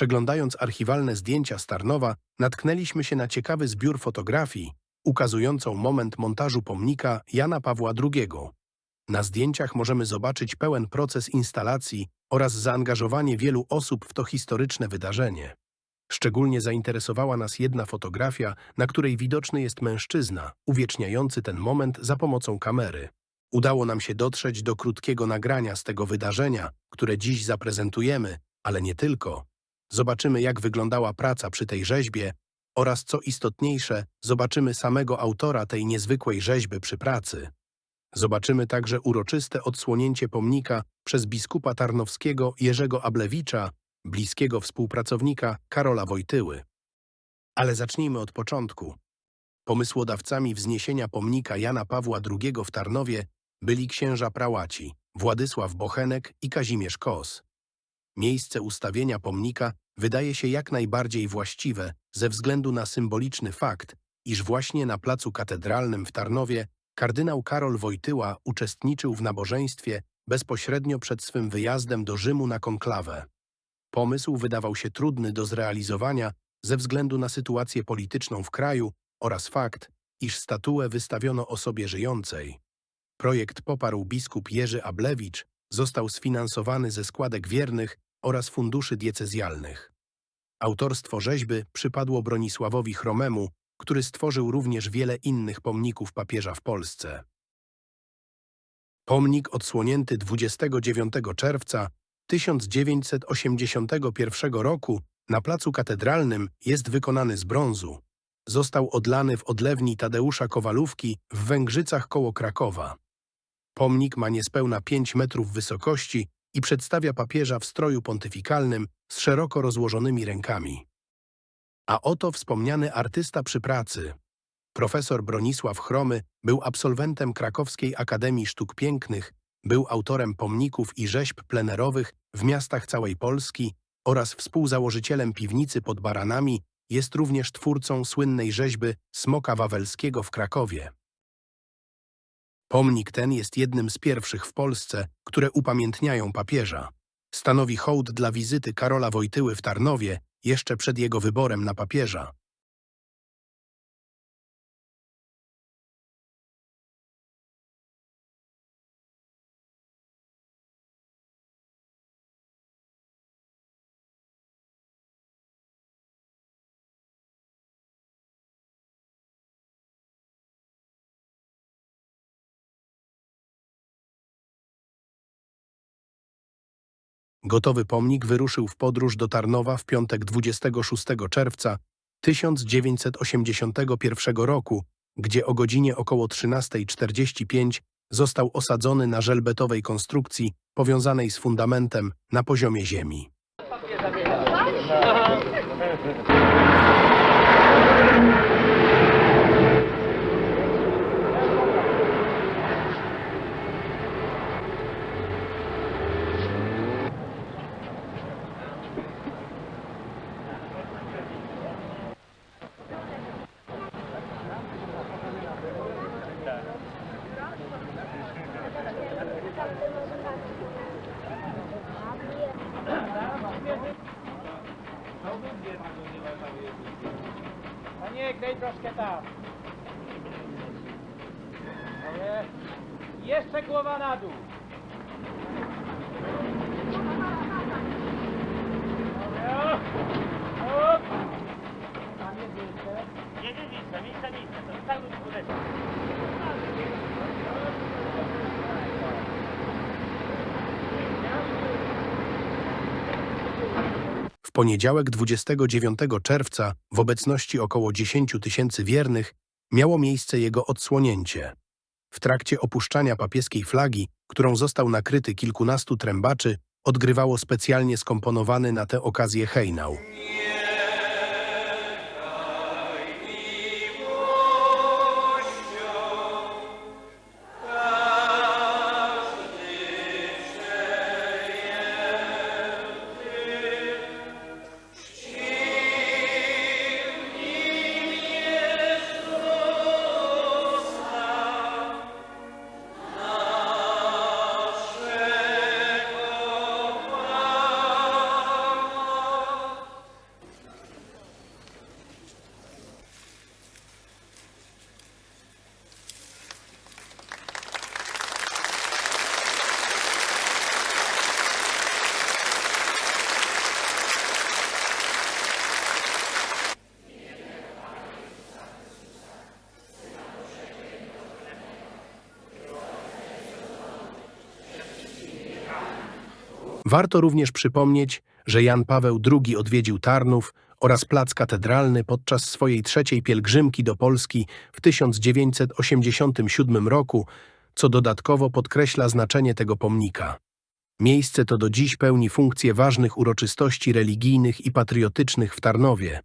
Przeglądając archiwalne zdjęcia z Tarnowa, natknęliśmy się na ciekawy zbiór fotografii ukazującą moment montażu pomnika Jana Pawła II. Na zdjęciach możemy zobaczyć pełen proces instalacji oraz zaangażowanie wielu osób w to historyczne wydarzenie. Szczególnie zainteresowała nas jedna fotografia, na której widoczny jest mężczyzna, uwieczniający ten moment za pomocą kamery. Udało nam się dotrzeć do krótkiego nagrania z tego wydarzenia, które dziś zaprezentujemy, ale nie tylko. Zobaczymy, jak wyglądała praca przy tej rzeźbie oraz, co istotniejsze, zobaczymy samego autora tej niezwykłej rzeźby przy pracy. Zobaczymy także uroczyste odsłonięcie pomnika przez biskupa tarnowskiego Jerzego Ablewicza, bliskiego współpracownika Karola Wojtyły. Ale zacznijmy od początku. Pomysłodawcami wzniesienia pomnika Jana Pawła II w Tarnowie byli księża prałaci Władysław Bochenek i Kazimierz Kos. Miejsce ustawienia pomnika wydaje się jak najbardziej właściwe ze względu na symboliczny fakt, iż właśnie na placu katedralnym w Tarnowie kardynał Karol Wojtyła uczestniczył w nabożeństwie bezpośrednio przed swym wyjazdem do Rzymu na konklawę. Pomysł wydawał się trudny do zrealizowania ze względu na sytuację polityczną w kraju oraz fakt, iż statuę wystawiono osobie żyjącej. Projekt poparł biskup Jerzy Ablewicz, został sfinansowany ze składek wiernych oraz funduszy diecezjalnych. Autorstwo rzeźby przypadło Bronisławowi Chromemu, który stworzył również wiele innych pomników papieża w Polsce. Pomnik odsłonięty 29 czerwca 1981 roku na placu katedralnym jest wykonany z brązu. Został odlany w odlewni Tadeusza Kowalówki w Węgrzycach koło Krakowa. Pomnik ma niespełna 5 metrów wysokości i przedstawia papieża w stroju pontyfikalnym z szeroko rozłożonymi rękami. A oto wspomniany artysta przy pracy. Profesor Bronisław Chromy był absolwentem Krakowskiej Akademii Sztuk Pięknych, był autorem pomników i rzeźb plenerowych w miastach całej Polski oraz współzałożycielem piwnicy pod Baranami, jest również twórcą słynnej rzeźby Smoka Wawelskiego w Krakowie. Pomnik ten jest jednym z pierwszych w Polsce, które upamiętniają papieża. Stanowi hołd dla wizyty Karola Wojtyły w Tarnowie jeszcze przed jego wyborem na papieża. Gotowy pomnik wyruszył w podróż do Tarnowa w piątek 26 czerwca 1981 roku, gdzie o godzinie około 13.45 został osadzony na żelbetowej konstrukcji powiązanej z fundamentem na poziomie ziemi. Daj troszkę tam. Dobrze. Jeszcze głowa na dół. Dobrze. Hop. Tam jest. Nie, nie, miejsce, miejsce, miejsce, to cały skuteczny. W poniedziałek 29 czerwca w obecności około 10 tysięcy wiernych miało miejsce jego odsłonięcie. W trakcie opuszczania papieskiej flagi, którą został nakryty kilkunastu trębaczy, odgrywało specjalnie skomponowany na tę okazję hejnał. Warto również przypomnieć, że Jan Paweł II odwiedził Tarnów oraz Plac Katedralny podczas swojej trzeciej pielgrzymki do Polski w 1987 roku, co dodatkowo podkreśla znaczenie tego pomnika. Miejsce to do dziś pełni funkcję ważnych uroczystości religijnych i patriotycznych w Tarnowie.